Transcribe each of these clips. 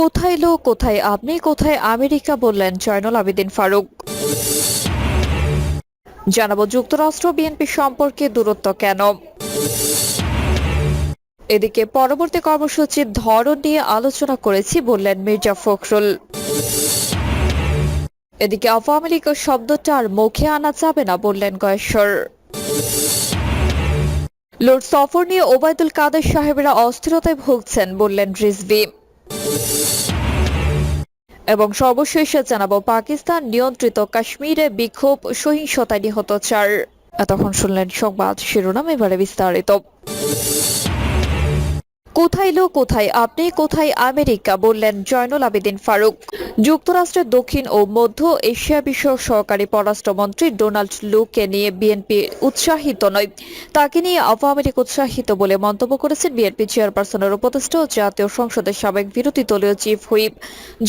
কোথায় লো, কোথায় আপনি, কোথায় আমেরিকা বললেন জয়নুল আবেদিন ফারুক। জানাব যুক্তরাষ্ট্র বিএনপি সম্পর্কে দূরত্ব কেন? এদিকে পরবর্তী কর্মসূচির ধরন নিয়ে আলোচনা করেছি, বললেন মির্জা ফখরুল। এদিকে আওয়ামী শব্দটা আর মুখে আনা যাবে না, বললেন গয়েশ্বর। লর্ড সফর নিয়ে ওবায়দুল কাদের সাহেবেরা অস্থিরতায় ভুগছেন বললেন রিজভি। এবং সর্বশেষে জানাব, পাকিস্তান নিয়ন্ত্রিত কাশ্মীরে বিক্ষোভ, সহিংসতায় নিহত চার। এতক্ষণ শুনলেন সংবাদ শিরোনাম, এবারে বিস্তারিত। কোথায় লো কোথায় আপনি, কোথায় আমেরিকা বললেন জয়নুল আবেদিন ফারুক। যুক্তরাষ্ট্রের দক্ষিণ ও মধ্য এশিয়া বিষয়ক সহকারী পররাষ্ট্রমন্ত্রী ডোনাল্ড লুকে নিয়ে বিএনপি উৎসাহিত নয়। তাকে নিয়ে আওয়ামী লীগ উৎসাহিত বলে মন্তব্য করেছেন বিএনপি চেয়ারপারসনের উপদেষ্টা ও জাতীয় সংসদের সাবেক বিরোধী দলীয় চিফ হুইপ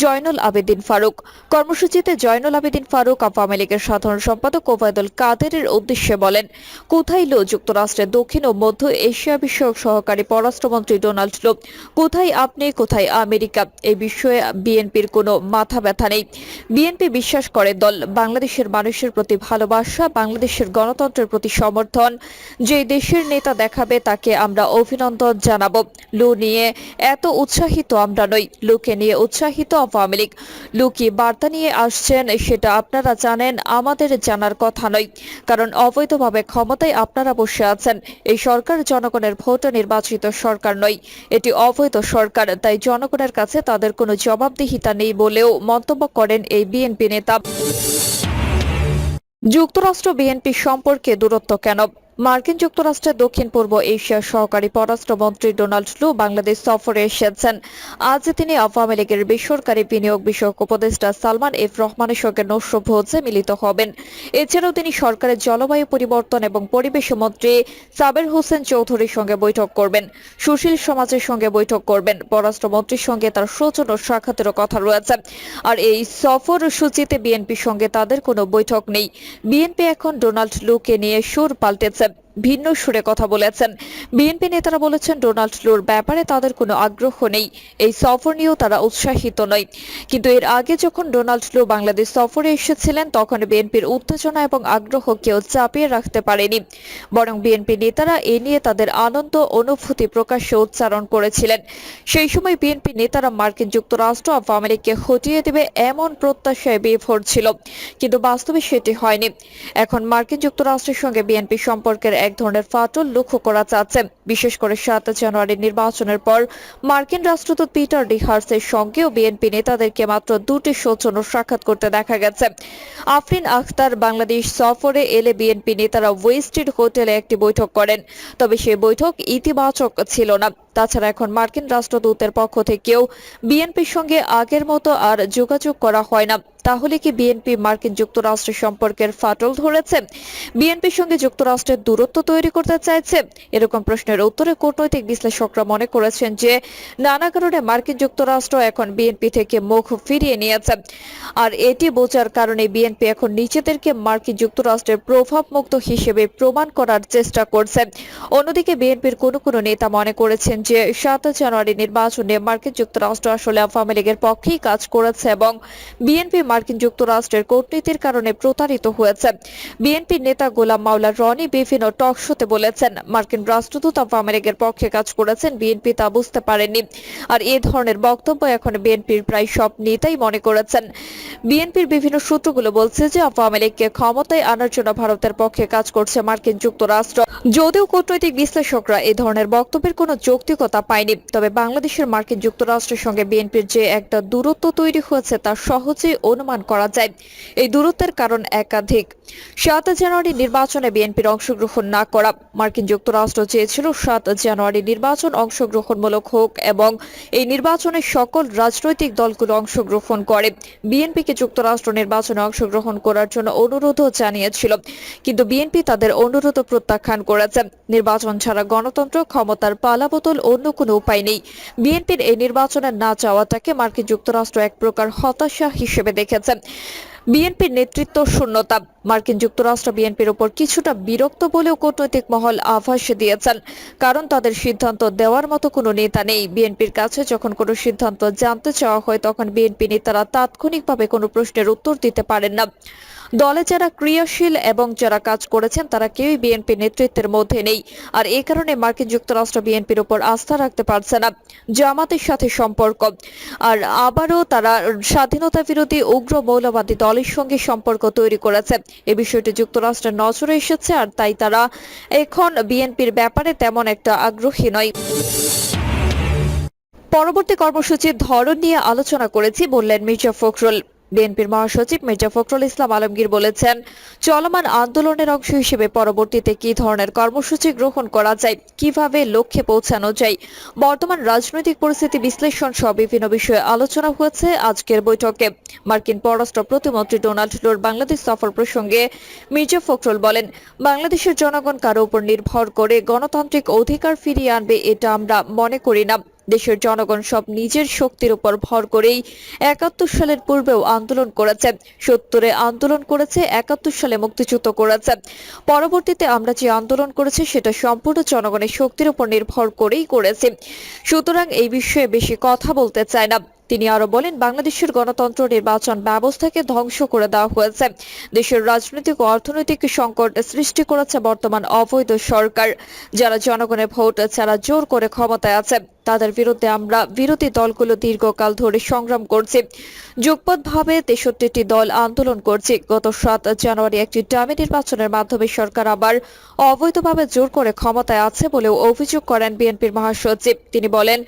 জয়নুল আবেদিন ফারুক। কর্মসূচিতে জয়নুল আবেদিন ফারুক আওয়ামী লীগের সাধারণ সম্পাদক ওবায়দুল কাদেরের উদ্দেশ্যে বলেন, কোথায় লো যুক্তরাষ্ট্রের দক্ষিণ ও মধ্য এশিয়া বিষয়ক সহকারী পররাষ্ট্রমন্ত্রী ডোনাল্ড লো কোথায় আপনি, কোথায় আমেরিকা? এই বিষয়ে বিএনপির কোনো মাথা ব্যথা নেই। বিএনপি বিশ্বাস করে, দল বাংলাদেশের মানুষের প্রতি ভালোবাসা, বাংলাদেশের গণতন্ত্রের প্রতি সমর্থন। যে দেশের নেতা দেখাবে, তাকে আমরা অভিনন্দন জানাব। লু নিয়ে এত উৎসাহিত আমরা নই। লুকে নিয়ে উৎসাহিত আওয়ামী লীগ। লু কি বার্তা নিয়ে আসছেন, সেটা আপনারা জানেন, আমাদের জানার কথা নয়। কারণ অবৈধভাবে ক্ষমতায় আপনারা বসে আছেন। এই সরকার জনগণের ভোটে নির্বাচিত সরকার নয়। এটি অবৈধ সরকার, তাই জনগণের কাছে তাদের কোনো জবাবদিহিতা নেই বলেও মন্তব্য করেন এই বিএনপি নেতা। যুক্তরাষ্ট্র বিএনপি সম্পর্কে দূরত্ব কেন? মার্কিন যুক্তরাষ্ট্রের দক্ষিণ পূর্ব এশিয়ার সহকারী পররাষ্ট্রমন্ত্রী ডোনাল্ড লু বাংলাদেশ সফরে এসেছেন। আজ তিনি আওয়ামী লীগের বেসরকারি বিনিয়োগ বিষয়ক উপদেষ্টা সালমান এফ রহমানের সঙ্গে নৈশ ভোজে মিলিত হবেন। এছাড়াও তিনি সরকারের জলবায়ু পরিবর্তন এবং পরিবেশ মন্ত্রী সাবের হোসেন চৌধুরীর সঙ্গে বৈঠক করবেন। সুশীল সমাজের সঙ্গে বৈঠক করবেন। পররাষ্ট্রমন্ত্রীর সঙ্গে তার সৌজন্য সাক্ষাতেরও কথা রয়েছে। আর এই সফর সূচিতে বিএনপির সঙ্গে তাদের কোনো বৈঠক নেই। বিএনপি এখন ডোনাল্ড লুকে নিয়ে সুর পাল্টেছে। except ভিন্ন সুরে কথা বলেছেন। বিএনপি নেতারা বলেছেন, ডোনাল্ড লুর ব্যাপারে তাদের কোনো আগ্রহ নেই। এই সফর নিয়েও তারা উৎসাহিত নয়। কিন্তু এর আগে যখন ডোনাল্ড লু বাংলাদেশ সফরে এসেছিলেন, তখন বিএনপির উত্তেজনা এবং আগ্রহ কেউ চাপিয়ে রাখতে পারেনি। বরং বিএনপি নেতারা এ নিয়ে তাদের আনন্দ, অনুভূতি প্রকাশ্যে উচ্চারণ করেছিলেন। সেই সময় বিএনপি নেতারা মার্কিন যুক্তরাষ্ট্র আওয়ামী লীগকে হটিয়ে দেবে এমন প্রত্যাশায় বিভোর ছিল। কিন্তু বাস্তবে সেটি হয়নি। এখন মার্কিন যুক্তরাষ্ট্রের সঙ্গে বিএনপি সম্পর্কের এক ধরনের ফাটল লক্ষ্য করা যাচ্ছে। বিশেষ করে সাত জানুয়ারি নির্বাচনের পর মার্কিন রাষ্ট্রদূত পিটার ডিহার্সের সঙ্গেও বিএনপি নেতাদেরকে মাত্র দুটি সৌজন্য সাক্ষাৎ করতে দেখা গেছে। আফরিন আখতার বাংলাদেশ সফরে এলে বিএনপি নেতারা ওয়েস্টেড হোটেলে একটি বৈঠক করেন। তবে সেই বৈঠক ইতিবাচক ছিল না। তাছাড়া এখন মার্কিন রাষ্ট্রদূতের পক্ষ থেকেও বিএনপির সঙ্গে আগের মতো আর যোগাযোগ করা হয় না। তাহলে কি বিএনপি মার্কিন যুক্তরাষ্ট্রের সম্পর্কের ফাটল ধরেছে? বিএনপির সঙ্গে যুক্তরাষ্ট্রের দূরত্ব তৈরি করতে চাইছে। এরকম প্রশ্নের উত্তরে কূটনৈতিক বিশ্লেষকরা মনে করেছেন যে, নানা কারণে মার্কিন যুক্তরাষ্ট্র এখন বিএনপি থেকে মুখ ফিরিয়ে নিয়েছে। আর এটি বোঝার কারণে বিএনপি এখন নিজেদেরকে মার্কিন যুক্তরাষ্ট্রের প্রভাবমুক্ত হিসেবে প্রমাণ করার চেষ্টা করছে। অন্যদিকে বিএনপির কোনো কোনো নেতা মনে করেছেন যে, সাত জানুয়ারি নির্বাচনে মার্কিন যুক্তরাষ্ট্র আসলে আওয়ামী লীগের পক্ষেই কাজ করেছে এবং বিএনপি মার্কিন যুক্তরাষ্ট্রের কূটনীতির কারণে প্রতারিত হয়েছে। বিএনপির নেতা গোলাম মাওলা রনি বিভিন্ন টক শোতে বলেছেন, মার্কিন রাষ্ট্রদূত আওয়ামী লীগের পক্ষে কাজ করেছেন, বিএনপি তা বুঝতে পারেনি। আর এ ধরনের বক্তব্য এখন বিএনপির প্রায় সব নেতাই মনে করেছেন। বিএনপির বিভিন্ন সূত্রগুলো বলছে যে আওয়ামী লীগকে ক্ষমতায় আনার জন্য ভারতের পক্ষে কাজ করছে মার্কিন যুক্তরাষ্ট্র। যদিও কূটনৈতিক বিশ্লেষকরা এই ধরনের বক্তব্যের কোনো যৌক্তিকতা পায়নি, তবে বাংলাদেশের মার্কিন যুক্তরাষ্ট্রের সঙ্গে বিএনপির যে একটা দূরত্ব তৈরি হয়েছে তা সহজেই অনুমান করা যায়। এই দূরত্বের কারণ একাধিক। সাত জানুয়ারি নির্বাচনে বিএনপির অংশগ্রহণ না করা মার্কিন যুক্তরাষ্ট্র চেয়েছিল সাত জানুয়ারি নির্বাচন অংশগ্রহণমূলক হোক এবং এই নির্বাচনে সকল রাজনৈতিক দলগুলো অংশগ্রহণ করে। বিএনপিকে যুক্তরাষ্ট্র নির্বাচনে অংশগ্রহণ করার জন্য অনুরোধও জানিয়েছিল, কিন্তু বিএনপি তাদের অনুরোধ প্রত্যাখ্যান করেছে। নির্বাচন ছাড়া গণতন্ত্র, ক্ষমতার পালাবদল অন্য কোনো উপায় নেই। বিএনপির এই নির্বাচনে না চাওয়াটাকে মার্কিন যুক্তরাষ্ট্র এক প্রকার হতাশা হিসেবে দেখেছে। বিএনপির নেতৃত্ব শূন্যতা। মার্কিন যুক্তরাষ্ট্র বিএনপির ওপর কিছুটা বিরক্ত বলেও কূটনৈতিক মহল আভাস দিয়েছেন। কারণ তাদের সিদ্ধান্ত দেওয়ার মতো কোনো নেতা নেই। বিএনপির কাছে যখন কোনো সিদ্ধান্ত জানতে চাওয়া হয়, তখন বিএনপি নেতারা তাৎক্ষণিকভাবে কোনো প্রশ্নের উত্তর দিতে পারেন না। দলে যারা ক্রিয়াশীল এবং যারা কাজ করেছেন, তারা কেউই বিএনপি নেতৃত্বের মধ্যে নেই। আর এই কারণে মার্কিন যুক্তরাষ্ট্র বিএনপির উপর আস্থা রাখতে পারছে না, জামাতের সাথে সম্পর্ক। আর আবারও তারা স্বাধীনতা বিরোধী উগ্র মৌলবাদী দলের সঙ্গে সম্পর্ক তৈরি করেছে। এ বিষয়টি যুক্তরাষ্ট্রের নজরে এসেছে, আর তাই তারা এখন বিএনপির ব্যাপারে তেমন একটা আগ্রহী নয়। পরবর্তী কর্মসূচির ধরন নিয়ে আলোচনা করেছি, বললেন মির্জা ফখরুল। বিএনপির মহাসচিব মির্জা ফখরুল ইসলাম আলমগীর বলেছেন, চলমান আন্দোলনের অংশ হিসেবে পরবর্তীতে কি ধরনের কর্মসূচি গ্রহণ করা যায়, কীভাবে লক্ষ্যে পৌঁছানো যায়, বর্তমান রাজনৈতিক পরিস্থিতি বিশ্লেষণ সহ বিভিন্ন বিষয়ে আলোচনা হয়েছে আজকের বৈঠকে। মার্কিন পররাষ্ট্র প্রতিমন্ত্রী ডোনাল্ড ট্রাম্প বাংলাদেশ সফর প্রসঙ্গে মির্জা ফখরুল বলেন, বাংলাদেশের জনগণ কারও উপর নির্ভর করে গণতান্ত্রিক অধিকার ফিরিয়ে আনবে এটা আমরা মনে করি না। দেশের জনগণ সব নিজের শক্তির উপর ভর করেই একাত্তর সালের পূর্বেও আন্দোলন করেছে। সত্তরে আন্দোলন করেছে, একাত্তর সালে মুক্তিযুদ্ধ করেছে। পরবর্তীতে আমরা যে আন্দোলন করেছি, সেটা সম্পূর্ণ জনগণের শক্তির উপর নির্ভর করেই করেছি। সুতরাং এই বিষয়ে বেশি কথা বলতে চায় না। তিনি আরও বলেন, বাংলাদেশের গণতন্ত্র নির্বাচন ব্যবস্থাকে ধ্বংস করে দেওয়া হয়েছে। দেশের রাজনৈতিক ও অর্থনৈতিক সংকট সৃষ্টি করেছে বর্তমান অবৈধ সরকার, যারা জনগণের ভোট ছাড়া জোর করে ক্ষমতায় আছে। তাদের বিরুদ্ধে আমরা বিরোধী দলগুলো দীর্ঘকাল ধরে সংগ্রাম করছি। যুগপৎভাবে তেষট্টিটি দল আন্দোলন করছে। গত সাত জানুয়ারি একটি ডামি নির্বাচনের মাধ্যমে সরকার আবার অবৈধভাবে জোর করে ক্ষমতায় আছে বলেও অভিযোগ করেন বিএনপির মহাসচিব। তিনি বলেন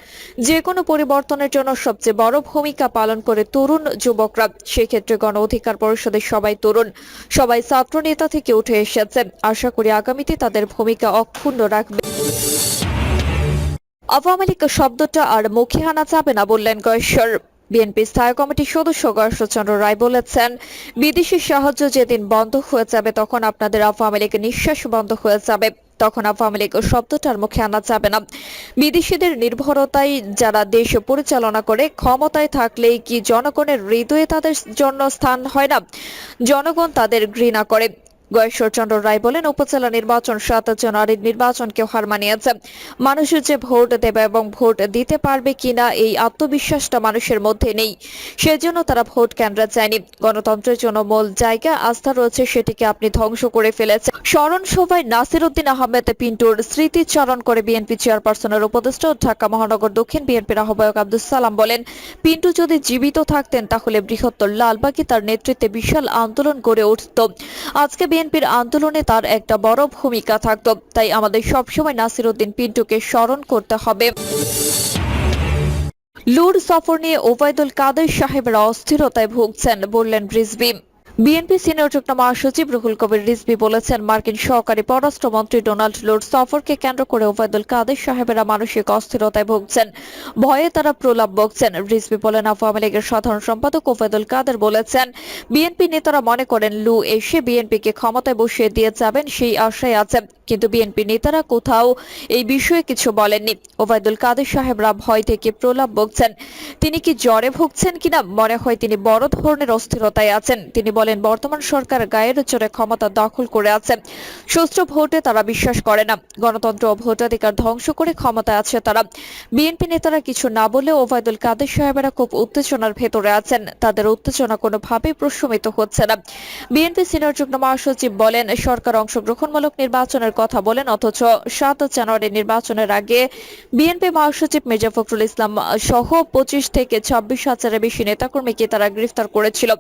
যে কোনো পরিবর্তনের জন্য সবচেয়ে বড় ভূমিকা পালন করে তরুণ যুবকরা। সেক্ষেত্রে গণ অধিকার পরিষদের সবাই তরুণ। সবাই ছাত্র নেতা থেকে উঠে এসেছে। আশা করি আগামীতে তাদের ভূমিকা অক্ষুণ্ণ রাখবে। আওয়ামী লীগ শব্দটা আর মুখে আনা যাবে না বললেন গয়েশ্বর। বিএনপি স্থায়ী কমিটির সদস্য গয়েশ্বরচন্দ্র রায় বলেছেন, বিদেশি সাহায্য যেদিন বন্ধ হয়ে যাবে তখন আপনাদের আওয়ামী লীগের নিঃশ্বাস বন্ধ হয়ে যাবে। তখন আওয়ামী লীগ শব্দটার মুখে আনা যাবে না। বিদেশিদের নির্ভরতায় যারা দেশ পরিচালনা করে, ক্ষমতায় থাকলেই কি জনগণের হৃদয়ে তাদের জন্য স্থান হয় না? জনগণ তাদের ঘৃণা করে। গয়েশ্বরচন্দ্র রায় বলেন, উপজেলা নির্বাচন সাত জানুয়ারির নির্বাচনকে হার মানিয়েছে। মানুষের যে ভোট দেবে এবং ভোট দিতে পারবে কিনা এই আত্মবিশ্বাসটা মানুষের মধ্যে নেই। সেজন্য তারা ভোট কেন্দ্রে যায়নি। গণতন্ত্রের জন্য মূল জায়গা, আস্থা রয়েছে সেটিকে আপনি ধ্বংস করে ফেলেছেন। স্মরণ সভায় নাসির উদ্দিন আহমেদ পিন্টুর স্মৃতিচারণ করে বিএনপি চেয়ারপারসনের উপদেষ্টা ঢাকা মহানগর দক্ষিণ বিএনপির আহ্বায়ক আব্দুল সালাম বলেন, পিন্টু যদি জীবিত থাকতেন তাহলে বৃহত্তর লালবাগি তার নেতৃত্বে বিশাল আন্দোলন গড়ে উঠত। আজকে বিএনপির আন্দোলনে তার একটা বড় ভূমিকা থাকত। তাই আমাদের সবসময় নাসির উদ্দিন পিন্টুকে স্মরণ করতে হবে। লুর সফর নিয়ে ওবায়দুল কাদের সাহেবরা অস্থিরতায় ভুগছেন, বললেন রিজভি বিএনপি সিনিয়র যুগ্ম মহাসচিব রুহুল কবির রিজভি বলেছেন, মার্কিন সহকারী পররাষ্ট্রমন্ত্রী ডোনাল্ড লুর সফরকে কেন্দ্র করে ওবায়দুল কাদের সাহেবেরা মানসিক অস্থিরতায় ভুগছেন। ভয়ে তারা প্রলাপ বকছেন। রিজভি বলেন, আওয়ামী লীগের সাধারণ সম্পাদক ওবায়দুল কাদের বলেছেন, বিএনপি নেতারা মনে করেন লু এসে বিএনপিকে ক্ষমতায় বসিয়ে দিয়ে যাবেন সেই আশায় আছেন কিন্তু বিএনপি নেতারা কোথাও এই বিষয়ে কিছু বলেননি। ওবায়দুল কাদের সাহেবরা ভয় থেকে প্রলাপ বকছেন। তিনি কি জ্বরে ভুগছেন কিনা? মনে হয় তিনি বড় ধরনের অস্থিরতায় আছেন। তিনি বলেন বর্তমান সরকার গায়ের জোরে ক্ষমতা দখল করে আছে। সুষ্ঠু ভোটে তারা বিশ্বাস করে না। গণতন্ত্র ও ভোটাধিকার ধ্বংস করে ক্ষমতায় আছে তারা। বিএনপি নেতারা কিছু না বলে ওবায়দুল কাদের সাহেবেরা খুব উত্তেজনার ভেতরে আছেন। তাদের উত্তেজনা কোনোভাবেই প্রশমিত হচ্ছে না। বিএনপি সিনিয়র যুগ্ম মহাসচিব বলেন, সরকার অংশগ্রহণমূলক নির্বাচনের কথা বলেন, অথচ সাত জানুয়ারি নির্বাচনের আগে বিএনপি মহাসচিব মির্জা ফখরুল ইসলাম সহ পঁচিশ থেকে ছাব্বিশ হাজারের বেশি নেতাকর্মীকে তারা গ্রেফতার করেছিল।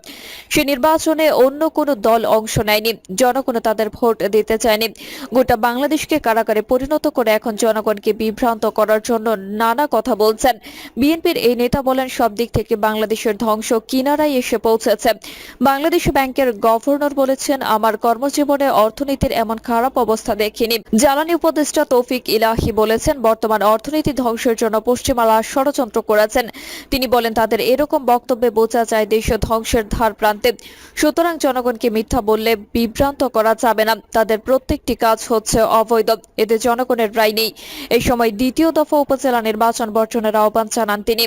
সে নির্বাচনে অন্য কোনো দল অংশ নেয়নি। জনগণ তাদের ভোট দিতে চায়নি। গোটা বাংলাদেশকে কারাগারে পরিণত করে এখন জনগণকে বিভ্রান্ত করার জন্য নানা কথা বলছেন। বিএনপির এই নেতা বলেন, সব দিক থেকে বাংলাদেশের ধ্বংস কিনারায় এসে পৌঁছেছে। বাংলাদেশ ব্যাংকের গভর্নর বলেছেন, আমার কর্মজীবনে অর্থনীতির এমন খারাপ অবস্থা দেখিনি। জ্বালানি উপদেষ্টা তৌফিক ইলাহি বলেছেন, বর্তমান অর্থনীতি ধ্বংসের জন্য পশ্চিমারা ষড়যন্ত্র করেছেন। তিনি বলেন, তাদের এরকম বক্তব্যে বোঝা যায় দেশ ধ্বংসের ধার প্রান্তে। সুতরাং জনগণকে মিথ্যা বললে বিভ্রান্ত করা যাবে না। তাদের প্রত্যেকটি কাজ হচ্ছে অবৈধ। এতে জনগণের রায় নেই। এই সময় দ্বিতীয় দফা উপজেলা নির্বাচন বর্জনের আহ্বান জানান তিনি।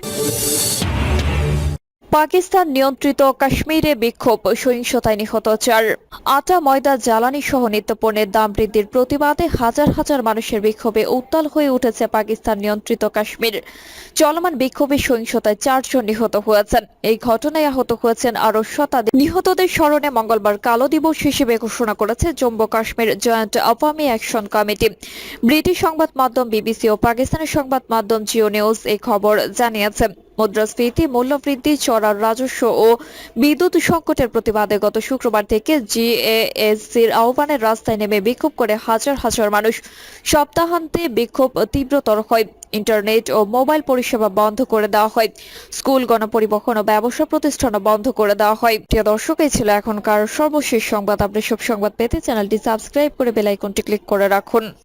পাকিস্তান নিয়ন্ত্রিত কাশ্মীরে বিক্ষোভ, সহিংসতায় নিহত চার। আটা, ময়দা, জ্বালানি সহ নিত্যপণ্যের দাম বৃদ্ধির প্রতিবাদে হাজার হাজার মানুষের বিক্ষোভে উত্তাল হয়ে উঠেছে পাকিস্তান নিয়ন্ত্রিত কাশ্মীর। চলমান বিক্ষোভে সহিংসতায় চারজন নিহত হয়েছেন। এই ঘটনায় আহত হয়েছেন আরও শতাধিক। নিহতদের স্মরণে মঙ্গলবার কালো দিবস হিসেবে ঘোষণা করেছে Jammu Kashmir joint Awami action committee. British সংবাদ মাধ্যম বিবিসি ও পাকিস্তানের সংবাদ মাধ্যম জিও নিউজ এই খবর জানিয়েছে। মুদ্রাস্ফীতি, মূল্যবৃদ্ধি, চড়ার রাজস্ব ও বিদ্যুৎ সংকটের প্রতিবাদে গত শুক্রবার থেকে জিএএসসির আহ্বানে রাস্তায় নেমে বিক্ষোভ করে হাজার হাজার মানুষ। সপ্তাহান্তে বিক্ষোভ তীব্রতর হয়। ইন্টারনেট ও মোবাইল পরিষেবা বন্ধ করে দেওয়া হয়। স্কুল, গণপরিবহন ও ব্যবসা প্রতিষ্ঠানও বন্ধ করে দেওয়া হয়। প্রিয় দর্শক, এই ছিল এখনকার সর্বশেষ সংবাদ। আপনি সব সংবাদ পেতে চ্যানেলটি সাবস্ক্রাইব করে বেল আইকনটি ক্লিক করে রাখুন।